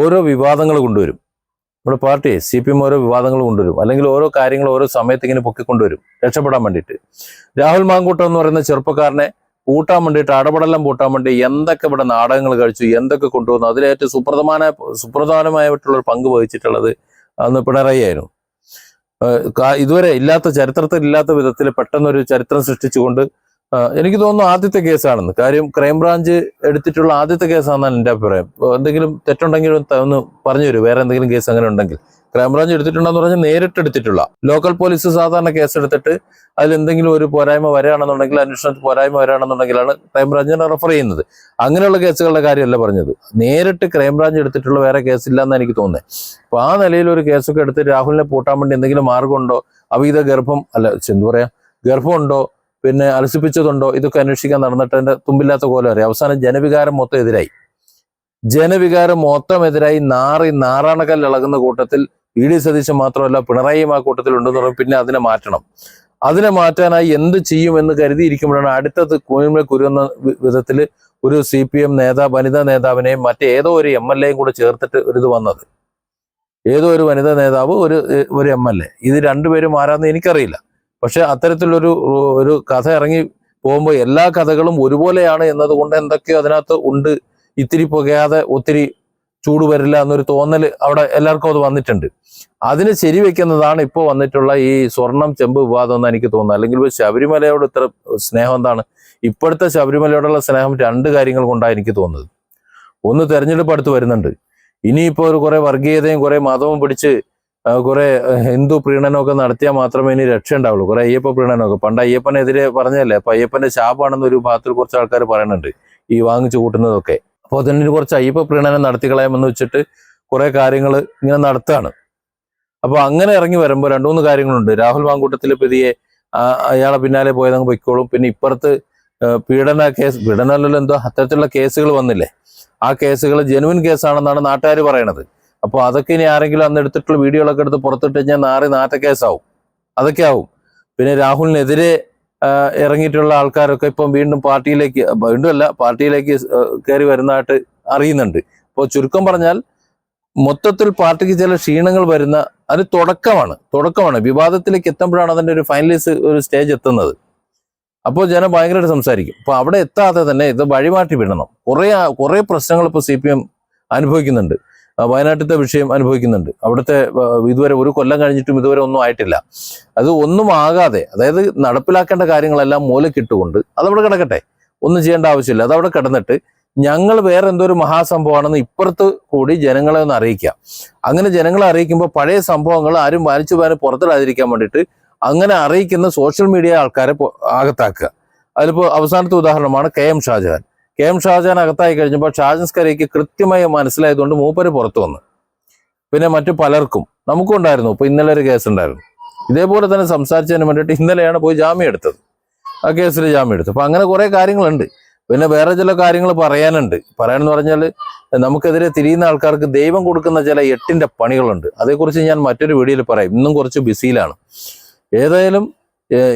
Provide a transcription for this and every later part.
ഓരോ വിവാദങ്ങൾ കൊണ്ടുവരും. നമ്മുടെ പാർട്ടി സി പി എം ഓരോ വിവാദങ്ങൾ കൊണ്ടുവരും. അല്ലെങ്കിൽ ഓരോ കാര്യങ്ങൾ ഓരോ സമയത്ത് ഇങ്ങനെ പൊക്കിക്കൊണ്ടുവരും രക്ഷപ്പെടാൻ വേണ്ടിയിട്ട്. രാഹുൽ മാങ്കൂട്ടം എന്ന് പറയുന്ന ചെറുപ്പക്കാരനെ പൂട്ടാൻ വേണ്ടിയിട്ട് അടപടലം പൂട്ടാൻ വേണ്ടി എന്തൊക്കെ ഇവിടെ നാടകങ്ങൾ കഴിച്ചു എന്തൊക്കെ കൊണ്ടുവന്നു അതിലേറ്റവും സുപ്രധാന സുപ്രധാനമായിട്ടുള്ള ഒരു പങ്ക് വഹിച്ചിട്ടുള്ളത് അന്ന് പിണറായി ആയിരുന്നു. ഇതുവരെ ഇല്ലാത്ത ചരിത്രത്തിൽ ഇല്ലാത്ത വിധത്തിൽ പെട്ടെന്നൊരു ചരിത്രം സൃഷ്ടിച്ചുകൊണ്ട് എനിക്ക് തോന്നുന്നു ആദ്യത്തെ കേസാണെന്ന്. കാര്യം ക്രൈംബ്രാഞ്ച് എടുത്തിട്ടുള്ള ആദ്യത്തെ കേസാണെന്നാണ് എന്റെ അഭിപ്രായം. എന്തെങ്കിലും തെറ്റുണ്ടെങ്കിൽ ഒന്ന് പറഞ്ഞു തരും. വേറെ എന്തെങ്കിലും കേസ് അങ്ങനെ ഉണ്ടെങ്കിൽ. ക്രൈംബ്രാഞ്ച് എടുത്തിട്ടുണ്ടെന്ന് പറഞ്ഞാൽ നേരിട്ട് എടുത്തിട്ടുള്ള. ലോക്കൽ പോലീസ് സാധാരണ കേസ് എടുത്തിട്ട് അതിൽ എന്തെങ്കിലും ഒരു പോരായ്മ വരാണെന്നുണ്ടെങ്കിൽ അന്വേഷണത്തിൽ പോരായ്മ വരികയാണെന്നുണ്ടെങ്കിലാണ് ക്രൈംബ്രാഞ്ചിനെ റെഫർ ചെയ്യുന്നത്. അങ്ങനെയുള്ള കേസുകളുടെ കാര്യമല്ല പറഞ്ഞത്. നേരിട്ട് ക്രൈംബ്രാഞ്ച് എടുത്തിട്ടുള്ള വേറെ കേസില്ല എന്നാണ് എനിക്ക് തോന്നുന്നത്. അപ്പൊ ആ നിലയിൽ ഒരു കേസൊക്കെ എടുത്ത് രാഹുലിനെ പൂട്ടാൻ വേണ്ടി എന്തെങ്കിലും മാർഗമുണ്ടോ? അവീത ഗർഭം അല്ല എന്താ പറയാ? ഗർഭമുണ്ടോ? പിന്നെ അലസിപ്പിച്ചതുണ്ടോ? ഇതൊക്കെ അന്വേഷിക്കാൻ നടന്നിട്ട് അതിന്റെ തുമ്പില്ലാത്ത കോലം അറിയാം. അവസാനം ജനവികാരം മൊത്തം എതിരായി. ജനവികാരം മൊത്തം എതിരായി. നാറി നാറാണക്കല്ല് ഇളകുന്ന കൂട്ടത്തിൽ ഇ ഡി സതീശൻ മാത്രമല്ല പിണറായിയും ആ കൂട്ടത്തിൽ ഉണ്ടെന്ന് പറഞ്ഞു പിന്നെ അതിനെ മാറ്റണം. അതിനെ മാറ്റാനായി എന്ത് ചെയ്യുമെന്ന് കരുതിയിരിക്കുമ്പോഴാണ് അടുത്തത് കുഴിമ കുരുന്ന വിധത്തിൽ ഒരു സി പി എം നേതാവ് വനിതാ നേതാവിനെയും മറ്റേതോ ഒരു എം എൽ എയും കൂടെ ചേർത്തിട്ട് ഒരു ഇത് വന്നത്. ഏതോ ഒരു വനിതാ നേതാവ് ഒരു ഒരു എം എൽ എ. ഇത് രണ്ടുപേരും ആരാന്ന് എനിക്കറിയില്ല. പക്ഷെ അത്തരത്തിലൊരു ഒരു കഥ ഇറങ്ങി പോകുമ്പോൾ എല്ലാ കഥകളും ഒരുപോലെയാണ് എന്നതുകൊണ്ട് എന്തൊക്കെയോ അതിനകത്ത് ഉണ്ട്. ഇത്തിരി പുകയാതെ ഒത്തിരി ചൂട് വരില്ല എന്നൊരു തോന്നൽ അവിടെ എല്ലാവർക്കും അത് വന്നിട്ടുണ്ട്. അതിന് ശരിവെക്കുന്നതാണ് ഇപ്പോൾ വന്നിട്ടുള്ള ഈ സ്വർണം ചെമ്പ് വിവാദം എന്ന് എനിക്ക് തോന്നുന്നത്. അല്ലെങ്കിൽ ശബരിമലയോട് ഇത്ര സ്നേഹം എന്താണ്? ഇപ്പോഴത്തെ ശബരിമലയോടുള്ള സ്നേഹം രണ്ട് കാര്യങ്ങൾ കൊണ്ടാണ് എനിക്ക് തോന്നുന്നത്. ഒന്ന് തെരഞ്ഞെടുപ്പ് അടുത്ത് വരുന്നുണ്ട്. ഇനിയിപ്പോൾ ഒരു കുറേ വർഗീയതയും കുറേ മതവും പിടിച്ച് കുറെ ഹിന്ദു പ്രീണനമൊക്കെ നടത്തിയാൽ മാത്രമേ ഇനി രക്ഷ ഉണ്ടാവുള്ളൂ കുറെ അയ്യപ്പ പ്രീണനമൊക്കെ. പണ്ട് അയ്യപ്പനെതിരെ പറഞ്ഞല്ലേ അപ്പൊ അയ്യപ്പന്റെ ശാപാണെന്ന് ഒരു ഭാഗത്തിൽ കുറച്ച് ആൾക്കാർ പറയുന്നുണ്ട് ഈ വാങ്ങിച്ചു കൂട്ടുന്നതൊക്കെ. അപ്പോൾ അതിന് കുറച്ച് അയ്യപ്പ പ്രീണനം നടത്തി കളയാമെന്ന് വെച്ചിട്ട് കുറെ കാര്യങ്ങൾ ഇങ്ങനെ നടത്തുകയാണ് അപ്പൊ അങ്ങനെ ഇറങ്ങി വരുമ്പോൾ രണ്ടു മൂന്ന് കാര്യങ്ങളുണ്ട്. രാഹുൽ മാങ്കൂട്ടത്തിൽ പ്രതിയെ അയാളെ പിന്നാലെ പോയതങ്ങ് പൊയ്ക്കോളും. പിന്നെ ഇപ്പുറത്ത് പീഡന കേസ് പീഡനമല്ലല്ലോ എന്തോ അത്തരത്തിലുള്ള കേസുകൾ വന്നില്ലേ? ആ കേസുകൾ ജെനുവിൻ കേസാണെന്നാണ് നാട്ടുകാർ പറയണത്. അപ്പോൾ അതൊക്കെ ഇനി ആരെങ്കിലും അന്ന് എടുത്തിട്ടുള്ള വീഡിയോകളൊക്കെ എടുത്ത് പുറത്തിട്ട് കഴിഞ്ഞാൽ നാറി നാറ്റ കേസാവും അതൊക്കെ ആവും. പിന്നെ രാഹുലിനെതിരെ ഇറങ്ങിയിട്ടുള്ള ആൾക്കാരൊക്കെ ഇപ്പം വീണ്ടും പാർട്ടിയിലേക്ക് വീണ്ടും അല്ല പാർട്ടിയിലേക്ക് കയറി വരുന്നതായിട്ട് അറിയുന്നുണ്ട്. അപ്പോൾ ചുരുക്കം പറഞ്ഞാൽ മൊത്തത്തിൽ പാർട്ടിക്ക് ചില ക്ഷീണങ്ങൾ വരുന്ന അത് തുടക്കമാണ്. തുടക്കമാണ്. വിവാദത്തിലേക്ക് എത്തുമ്പോഴാണ് അതിന്റെ ഒരു ഫൈനലൈസ് ഒരു സ്റ്റേജ് എത്തുന്നത്. അപ്പോൾ ജനം ഭയങ്കരമായിട്ട് സംസാരിക്കും. അപ്പോൾ അവിടെ എത്താതെ തന്നെ ഇത് വഴിമാറ്റി വിടണം. കുറേ കുറേ പ്രശ്നങ്ങൾ ഇപ്പോൾ സി പി എം അനുഭവിക്കുന്നുണ്ട്. വയനാട്ടിലത്തെ വിഷയം അനുഭവിക്കുന്നുണ്ട്. അവിടുത്തെ ഇതുവരെ ഒരു കൊല്ലം കഴിഞ്ഞിട്ടും ഇതുവരെ ഒന്നും ആയിട്ടില്ല. അത് ഒന്നും ആകാതെ അതായത് നടപ്പിലാക്കേണ്ട കാര്യങ്ങളെല്ലാം മൂലക്കിട്ടുകൊണ്ട് അതവിടെ കിടക്കട്ടെ. ഒന്നും ചെയ്യേണ്ട ആവശ്യമില്ല. അതവിടെ കിടന്നിട്ട് ഞങ്ങൾ വേറെ എന്തോ ഒരു മഹാസംഭവമാണെന്ന് ഇപ്പുറത്ത് കൂടി ജനങ്ങളെ ഒന്ന് അറിയിക്കാം അങ്ങനെ ജനങ്ങളെ അറിയിക്കുമ്പോൾ പഴയ സംഭവങ്ങൾ ആരും വാലിച്ചു പോകാൻ പുറത്തിടാതിരിക്കാൻ വേണ്ടിയിട്ട് അങ്ങനെ അറിയിക്കുന്ന സോഷ്യൽ മീഡിയ ആൾക്കാരെ അകത്താക്കുക അതിലിപ്പോൾ അവസാനത്തെ ഉദാഹരണമാണ് K M Shajahan. K M Shajahan അകത്തായി കഴിഞ്ഞപ്പോൾ ഷാജൻ സ്കരയ്ക്ക് കൃത്യമായി മനസ്സിലായതുകൊണ്ട് മൂപ്പര് പുറത്തു വന്നു. പിന്നെ മറ്റു പലർക്കും നമുക്കും ഉണ്ടായിരുന്നു. ഇപ്പൊ ഇന്നലെ ഒരു കേസ് ഉണ്ടായിരുന്നു. ഇതേപോലെ തന്നെ സംസാരിച്ചതിന് വേണ്ടിയിട്ട് ഇന്നലെയാണ് പോയി ജാമ്യം എടുത്തത്. ആ കേസിൽ ജാമ്യം എടുത്തു. അപ്പൊ അങ്ങനെ കുറെ കാര്യങ്ങളുണ്ട്. പിന്നെ വേറെ ചില കാര്യങ്ങൾ പറയാനുണ്ട്. പറയാനെന്ന് പറഞ്ഞാൽ നമുക്കെതിരെ തിരിയുന്ന ആൾക്കാർക്ക് ദൈവം കൊടുക്കുന്ന ചില എട്ടിന്റെ പണികളുണ്ട്. അതേക്കുറിച്ച് ഞാൻ മറ്റൊരു വീഡിയോയിൽ പറയാം. ഇന്നും കുറച്ച് ബിസിയിലാണ് ഏതായാലും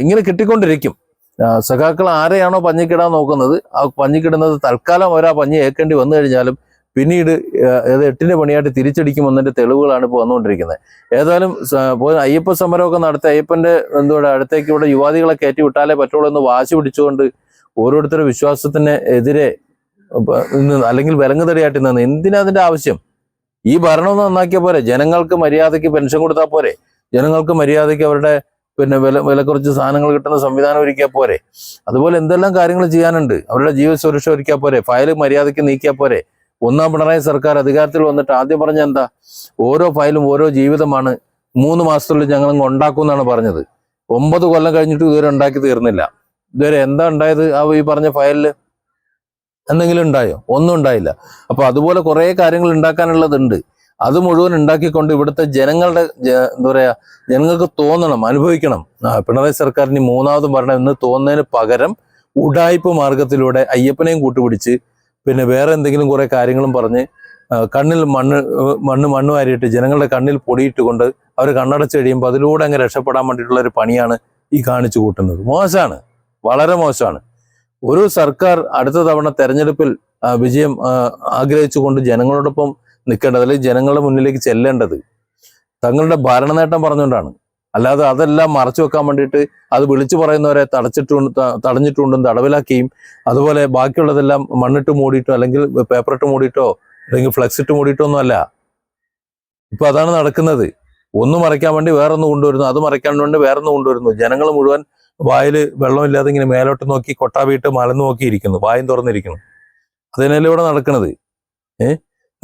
ഇങ്ങനെ കിട്ടിക്കൊണ്ടിരിക്കും. സഖാക്കൾ ആരെയാണോ പഞ്ഞിക്കിടാൻ നോക്കുന്നത് ആ പഞ്ഞിക്കിടുന്നത് തൽക്കാലം അവർ ആ പഞ്ഞി ഏക്കേണ്ടി വന്നു കഴിഞ്ഞാലും പിന്നീട് അത് ഏത് എട്ടിന്റെ പണിയായിട്ട് തിരിച്ചടിക്കുമെന്നതിന്റെ തെളിവുകളാണ് ഇപ്പോൾ വന്നുകൊണ്ടിരിക്കുന്നത്. ഏതായാലും അയ്യപ്പ സമരമൊക്കെ നടത്തി അയ്യപ്പന്റെ എന്തുകൊണ്ട് അടുത്തേക്ക് ഇവിടെ യുവാദികളെ കയറ്റി വിട്ടാലേ പറ്റുള്ളൂ എന്ന് വാശി പിടിച്ചുകൊണ്ട് ഓരോരുത്തരുടെ വിശ്വാസത്തിന് എതിരെ അല്ലെങ്കിൽ വിലങ്ങുതടിയായിട്ട് നിന്ന്. എന്തിനാ അതിന്റെ ആവശ്യം? ഈ ഭരണം നന്നാക്കിയ പോരെ. ജനങ്ങൾക്ക് മര്യാദയ്ക്ക് പെൻഷൻ കൊടുത്താൽ പോരെ. ജനങ്ങൾക്ക് മര്യാദയ്ക്ക് അവരുടെ പിന്നെ വില വില കുറച്ച് സാധനങ്ങൾ കിട്ടുന്ന സംവിധാനം ഒരുക്കിയാൽ പോരെ. അതുപോലെ എന്തെല്ലാം കാര്യങ്ങൾ ചെയ്യാനുണ്ട്? അവരുടെ ജീവിത സുരക്ഷ ഒരുക്കിയാൽ പോരെ. ഫയൽ മര്യാദയ്ക്ക് നീക്കിയാൽ പോരെ. ഒന്നാം പിണറായി സർക്കാർ അധികാരത്തിൽ വന്നിട്ട് ആദ്യം പറഞ്ഞ എന്താ? ഓരോ ഫയലും ഓരോ ജീവിതമാണ്. മൂന്ന് മാസത്തിനുള്ളിൽ ഞങ്ങൾ അങ്ങ് എന്നാണ് പറഞ്ഞത്. ഒമ്പത് കൊല്ലം കഴിഞ്ഞിട്ട് ഇതുവരെ ഉണ്ടാക്കി തീർന്നില്ല. ഇതുവരെ എന്താ ഉണ്ടായത്? ആ ഈ പറഞ്ഞ ഫയലിൽ എന്തെങ്കിലും ഉണ്ടായോ? ഒന്നും ഉണ്ടായില്ല. അപ്പൊ അതുപോലെ കുറെ കാര്യങ്ങൾ ഉണ്ടാക്കാനുള്ളതുണ്ട്. അത് മുഴുവൻ ഉണ്ടാക്കിക്കൊണ്ട് ഇവിടുത്തെ ജനങ്ങളുടെ എന്താ പറയാ ജനങ്ങൾക്ക് തോന്നണം അനുഭവിക്കണം. പിണറായി സർക്കാരിന് മൂന്നാമതും ഭരണം എന്ന് തോന്നുന്നതിന് പകരം ഉടായ്പ മാർഗത്തിലൂടെ അയ്യപ്പനെയും കൂട്ടുപിടിച്ച് പിന്നെ വേറെ എന്തെങ്കിലും കുറെ കാര്യങ്ങളും പറഞ്ഞ് കണ്ണിൽ മണ്ണ് മണ്ണ് മണ്ണ് വാരിയിട്ട് ജനങ്ങളുടെ കണ്ണിൽ പൊടിയിട്ടുകൊണ്ട് അവർ കണ്ണടച്ച് കഴിയുമ്പോൾ അതിലൂടെ അങ്ങ് രക്ഷപ്പെടാൻ വേണ്ടിയിട്ടുള്ള ഒരു പണിയാണ് ഈ കാണിച്ചു കൂട്ടുന്നത്. മോശമാണ്. വളരെ മോശമാണ്. ഒരു സർക്കാർ അടുത്ത തവണ തെരഞ്ഞെടുപ്പിൽ വിജയം ആഗ്രഹിച്ചുകൊണ്ട് ജനങ്ങളോടൊപ്പം നിൽക്കേണ്ടത് അല്ലെങ്കിൽ ജനങ്ങളുടെ മുന്നിലേക്ക് ചെല്ലേണ്ടത്. തങ്ങളുടെ ഭരണ നേട്ടം പറഞ്ഞുകൊണ്ടാണ്. അല്ലാതെ അതെല്ലാം മറച്ചു വെക്കാൻ വേണ്ടിയിട്ട് അത് വിളിച്ചു പറയുന്നവരെ തടച്ചിട്ടുണ്ട് തടഞ്ഞിട്ടുണ്ടെന്ന് തടഞ്ഞിട്ടുണ്ടും തടവിലാക്കിയും അതുപോലെ ബാക്കിയുള്ളതെല്ലാം മണ്ണിട്ട് മൂടിയിട്ടോ അല്ലെങ്കിൽ പേപ്പറിട്ട് മൂടിയിട്ടോ അല്ലെങ്കിൽ ഫ്ലെക്സ് ഇട്ട് മൂടിയിട്ടോ ഒന്നും അല്ല. ഇപ്പൊ അതാണ് നടക്കുന്നത്. ഒന്ന് മറയ്ക്കാൻ വേണ്ടി വേറൊന്ന് കൊണ്ടുവരുന്നു അത് മറയ്ക്കാൻ വേണ്ടി വേറൊന്ന് കൊണ്ടുവരുന്നു. ജനങ്ങൾ മുഴുവൻ വായിൽ വെള്ളമില്ലാതെ ഇങ്ങനെ മേലോട്ട് നോക്കി കൊട്ടാവിയിട്ട് മലന്ന് നോക്കിയിരിക്കുന്നു വായും തുറന്നിരിക്കുന്നു. അതിനല്ലേ ഇവിടെ നടക്കുന്നത്? ഏ?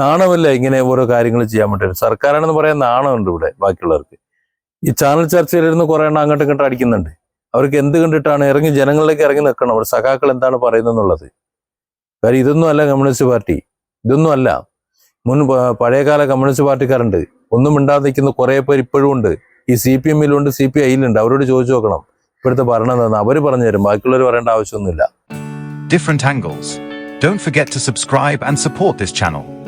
നാണമല്ല ഇങ്ങനെ ഓരോ കാര്യങ്ങൾ ചെയ്യാൻ പറ്റും സർക്കാരാണെന്ന് പറയാൻ നാണമുണ്ട് ഇവിടെ ബാക്കിയുള്ളവർക്ക്. ഈ ചാനൽ ചർച്ചയിലിരുന്ന് കുറെ എണ്ണം അങ്ങോട്ടും ഇങ്ങോട്ടും അടിക്കുന്നുണ്ട്. അവർക്ക് എന്ത് കണ്ടിട്ടാണ് ഇറങ്ങി ജനങ്ങളിലേക്ക് ഇറങ്ങി നിൽക്കണം? അവിടെ സഖാക്കൾ എന്താണ് പറയുന്നത് എന്നുള്ളത് കാര്യം ഇതൊന്നും അല്ല കമ്മ്യൂണിസ്റ്റ് പാർട്ടി. ഇതൊന്നും അല്ല. മുൻ പഴയകാല കമ്മ്യൂണിസ്റ്റ് പാർട്ടിക്കാരുണ്ട്. ഒന്നും മിണ്ടാതെ നിൽക്കുന്ന കുറെ പേർ ഇപ്പോഴും ഉണ്ട്. ഈ സി പി എമ്മിലുണ്ട് സി പി ഐയിലുണ്ട്. അവരോട് ചോദിച്ചു നോക്കണം. ഇപ്പോഴത്തെ ഭരണം എന്താണെന്ന് അവർ പറഞ്ഞു തരും. ബാക്കിയുള്ളവർ പറയേണ്ട ആവശ്യമൊന്നുമില്ല. Don't forget to subscribe and support this channel.